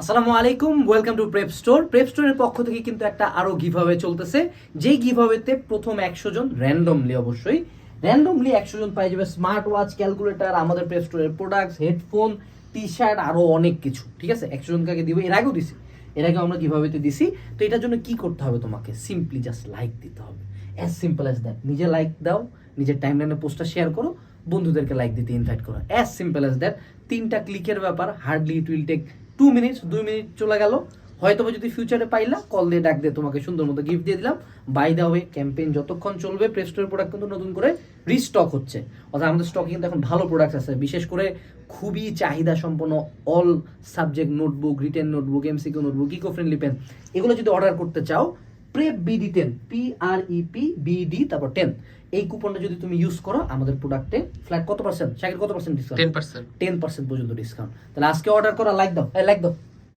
আসসালামু আলাইকুম welcome to prep store prep স্টোরের পক্ষ থেকে কিন্তু একটা আরও গিভঅ্যাওয়ে চলতেছে। যেই গিভঅ্যাওয়েতে প্রথম একশো জন র্যান্ডমলি অবশ্যই র্যান্ডমলি একশো জন পাই যাবে স্মার্ট ওয়াচ ক্যালকুলেটর আমাদের প্রেপ স্টোরের প্রোডাক্টস হেডফোন টি শার্ট আরও অনেক কিছু, ঠিক আছে? একশো জনকে দিব, এর আগেও দিছি। এর আগে আমরা গিভঅ্যাওয়েতে দিছি। তো এটার জন্য কি করতে হবে তোমাকে? সিম্পলি জাস্ট লাইক দিতে হবে। অ্যাজ সিম্পল অ্যাজ দ্যাট নিজে লাইক দাও, নিজের টাইমলাইনে পোস্টটা শেয়ার করো, বন্ধুদেরকে লাইক দিতে ইনভাইট করো। অ্যাজ সিম্পল অ্যাজ দ্যাট তিনটা ক্লিকের ব্যাপার hardly it will take two minutes দুই মিনিট চলে গেল। হয়তো যদি ফিউচারে পাইলা কল দিয়ে ডাক দিয়ে তোমাকে সুন্দর মতো গিফট দিয়ে দিলাম। বাই দা ওয়ে ক্যাম্পেইন যতক্ষণ চলবে প্লে স্টোরের প্রোডাক্ট কিন্তু নতুন করে রিস্টক হচ্ছে। অর্থাৎ আমাদের স্টকে কিন্তু এখন ভালো প্রোডাক্টস আছে। বিশেষ করে খুবই চাহিদা সম্পন্ন all subject notebook written notebook MCQ notebook eco friendly pen এগুলো যদি অর্ডার করতে চাও prep BD ten P R E P BD তারপর টেন এই কুপনটা যদি তুমি ইউজ করো আমাদের প্রোডাক্টে ফ্ল্যাট কত পার্সেন্ট সাইকেল কত percent discount ten percent ten percent পর্যন্ত ডিসকাউন্ট তাহলে আজকে অর্ডার করা লাইক দাও। লাইক দাও।